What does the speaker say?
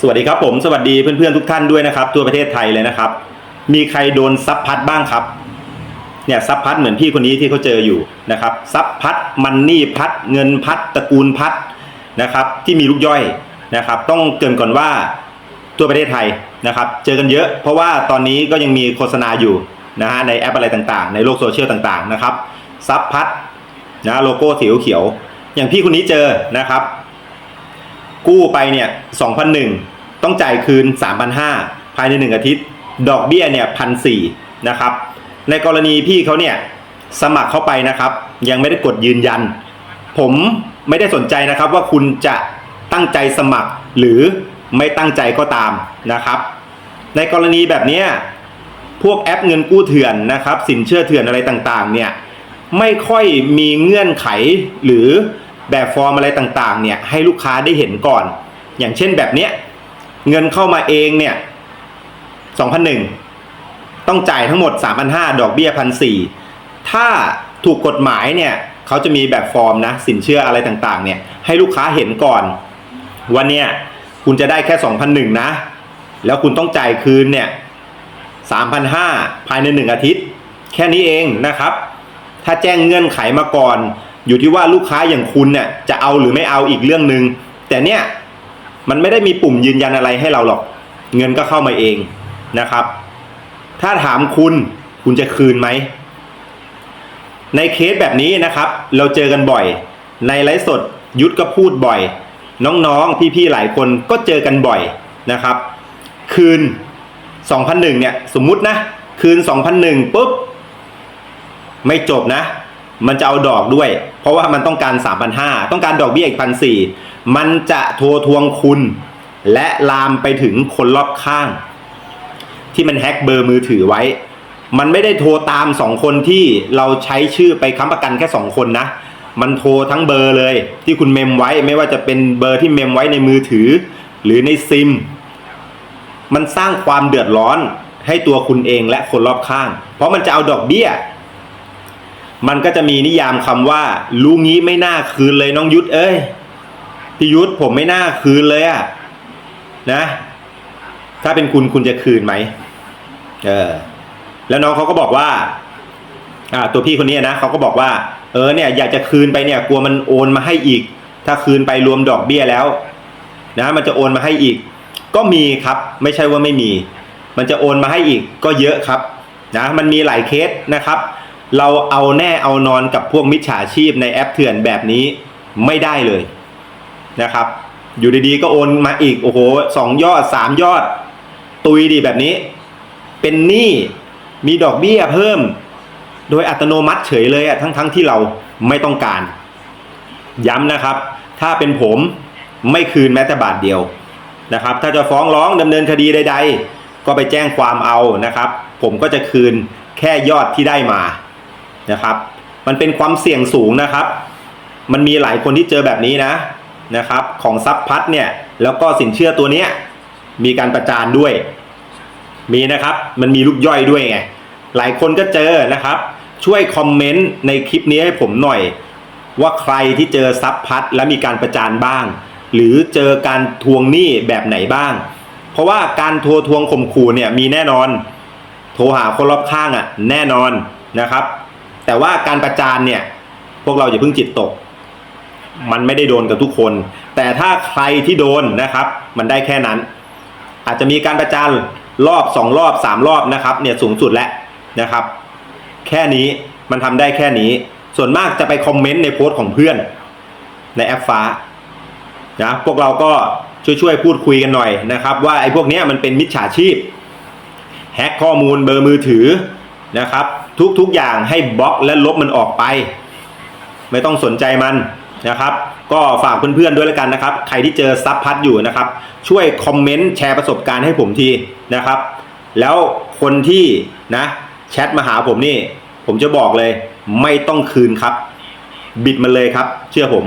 สวัสดีครับผมสวัสดีเพื่อนๆทุกท่านด้วยนะครับ ทั่วประเทศไทยเลยนะครับ มีใครโดนซับพัดบ้างครับ เนี่ยซับพัดเหมือนพี่คนนี้ที่เขาเจออยู่นะครับซับพัดมันนี่พัด เงินพัดตระกูลพัดนะครับ ที่มีลูกย่อยนะครับ ต้องเกินก่อนว่าทั่วประเทศไทยนะครับ เจอกันเยอะ เพราะว่าตอนนี้ก็ยังมีโฆษณาอยู่นะฮะในแอปอะไรต่างๆ ในโลกโซเชียลต่างๆนะครับซับพัดนะโลโก้สีเขียวอย่างพี่คนนี้เจอนะครับ กู้ไปเนี่ย2,001ต้องจ่ายคืน 3,500 ภายใน 1 อาทิตย์ ดอกเบี้ยเนี่ยพันสนะครับ ในกรณีพี่เขาเนี่ยสมัครเข้าไปนะครับ ยังไม่ได้กดยืนยัน ผมไม่ได้สนใจนะครับว่าคุณจะตั้งใจสมัครหรือไม่ตั้งใจก็ตามนะครับ ในกรณีแบบนี้พวกแอปเงินกู้เถื่อนนะครับ สินเชื่อเถื่อนอะไรต่างๆเนี่ยไม่ค่อยมีเงื่อนไขหรือ แบบฟอร์มอะไรต่างๆเนี่ยให้ลูกค้าได้เห็นก่อน อย่างเช่นแบบเนี้ยเงินเข้ามาเองเนี่ย2,001ต้องจ่ายทั้งหมด 3,500 ดอกเบี้ย1,400ถ้าถูกกฎหมายเนี่ยเขาจะมีแบบฟอร์มนะสินเชื่ออะไรต่างๆเนี่ยให้ลูกค้าเห็นก่อนว่าเนี่ยคุณจะได้แค่ 2,001 นะ แล้วคุณต้องจ่ายคืนเนี่ย3,500 ภายใน 1 อาทิตย์ แค่นี้เองนะครับ ถ้าแจ้งเงื่อนไขมาก่อน อยู่ที่ว่าลูกค้าอย่างคุณเนี่ยจะเอาหรือไม่เอาอีกเรื่องหนึ่งแต่เนี่ยมันไม่ได้มีปุ่มยืนยันอะไรให้เราหรอก เงินก็เข้ามาเองนะครับ ถ้าถามคุณคุณจะคืนไหม ในเคสแบบนี้นะครับ เราเจอกันบ่อย ในไลฟ์สดยุทธก็พูดบ่อย น้องๆ พี่ๆ หลายคนก็เจอกันบ่อยนะครับ คืน 2001 เนี่ย สมมุตินะ คืน 2001 ปุ๊บ ไม่จบนะ มันจะเอาดอกด้วย เพราะว่ามันต้องการ 3,500 ต้องการดอกเบี้ยอีก1,400มันจะโทรทวงคุณ และลามไปถึงคนรอบข้าง ที่มันแฮ็กเบอร์มือถือไว้ มันไม่ได้โทรตามสองคนที่เราใช้ชื่อไปค้ำประกันแค่สองคนนะ มันโทรทั้งเบอร์เลย ที่คุณเมมไว้ไม่ว่าจะเป็นเบอร์ที่เมมไว้ในมือถือ หรือในซิม มันสร้างความเดือดร้อนให้ตัวคุณเองและคนรอบข้าง เพราะมันจะเอาดอกเบี้ย มันก็จะมีนิยามคำว่ารู้งี้ไม่น่าคืนเลยน้องยุทธเอ้ยพี่ยุทธผมไม่น่าคืนเลยอะนะ ถ้าเป็นคุณคุณจะคืนไหมเออแล้วน้องเขาก็บอกว่า อ่า ตัวพี่คนนี้นะเขาก็บอกว่า เออเนี่ย อยากจะคืนไปเนี่ย กลัวมันโอนมาให้อีก ถ้าคืนไปรวมดอกเบี้ยแล้ว นะ มันจะโอนมาให้อีก ก็มีครับ ไม่ใช่ว่าไม่มี มันจะโอนมาให้อีก ก็เยอะครับ นะ มันมีหลายเคสนะครับ เราเอาแน่เอานอนกับพวกมิจฉาชีพในแอปเถื่อนแบบนี้ไม่ได้เลยนะครับ อยู่ดีๆก็โอนมาอีกโอ้โหสองยอดสามยอด ตุยดีแบบนี้ เป็นหนี้มีดอกเบี้ยเพิ่ม โดยอัตโนมัติเฉยเลยอะทั้งๆทที่เราไม่ต้องการ ย้ำนะครับ ถ้าเป็นผมไม่คืนแม้แต่บาทเดียวนะครับ ถ้าจะฟ้องร้องดำเนินคดีใด ๆ ก็ไปแจ้งความเอานะครับ ผมก็จะคืนแค่ยอดที่ได้มา นะครับ มันเป็นความเสี่ยงสูงนะครับ มันมีหลายคนที่เจอแบบนี้นะนะครับ ของซับพัดเนี่ยแล้วก็สินเชื่อตัวเนี้ยมีการประจานด้วย มีนะครับมันมีลูกย่อยด้วยไงหลายคนก็เจอนะครับ ช่วยคอมเมนต์ในคลิปนี้ให้ผมหน่อย ว่าใครที่เจอซับพัดและมีการประจานบ้าง หรือเจอการทวงหนี้แบบไหนบ้าง เพราะว่าการโทรทวงข่มขู่เนี่ยมีแน่นอน โทรหาคนรอบข้างอะ่ะแน่นอนนะครับ แต่ว่าการประจานเนี่ย พวกเราอย่าเพิ่งจิตตก มันไม่ได้โดนกับทุกคน แต่ถ้าใครที่โดนนะครับ มันได้แค่นั้น อาจจะมีการประจานรอบสองรอบสามรอบนะครับ เนี่ยสูงสุดแล้วนะครับ แค่นี้มันทำได้แค่นี้ ส่วนมากจะไปคอมเมนต์ในโพสต์ของเพื่อน ในแอปฟ้านะพวกเราก็ช่วยๆพูดคุยกันหน่อยนะครับ ว่าไอ้พวกนี้มันเป็นมิจฉาชีพแฮ็กข้อมูลเบอร์มือถือนะครับ ทุกๆอย่างให้บล็อกและลบมันออกไป ไม่ต้องสนใจมันนะครับ ก็ฝากเพื่อนๆด้วยแล้วกันนะครับ ใครที่เจอซับพัดอยู่นะครับ ช่วยคอมเมนต์แชร์ประสบการณ์ให้ผมทีนะครับ แล้วคนที่นะแชทมาหาผมนี่ ผมจะบอกเลย ไม่ต้องคืนครับ บิดมันเลยครับ เชื่อผม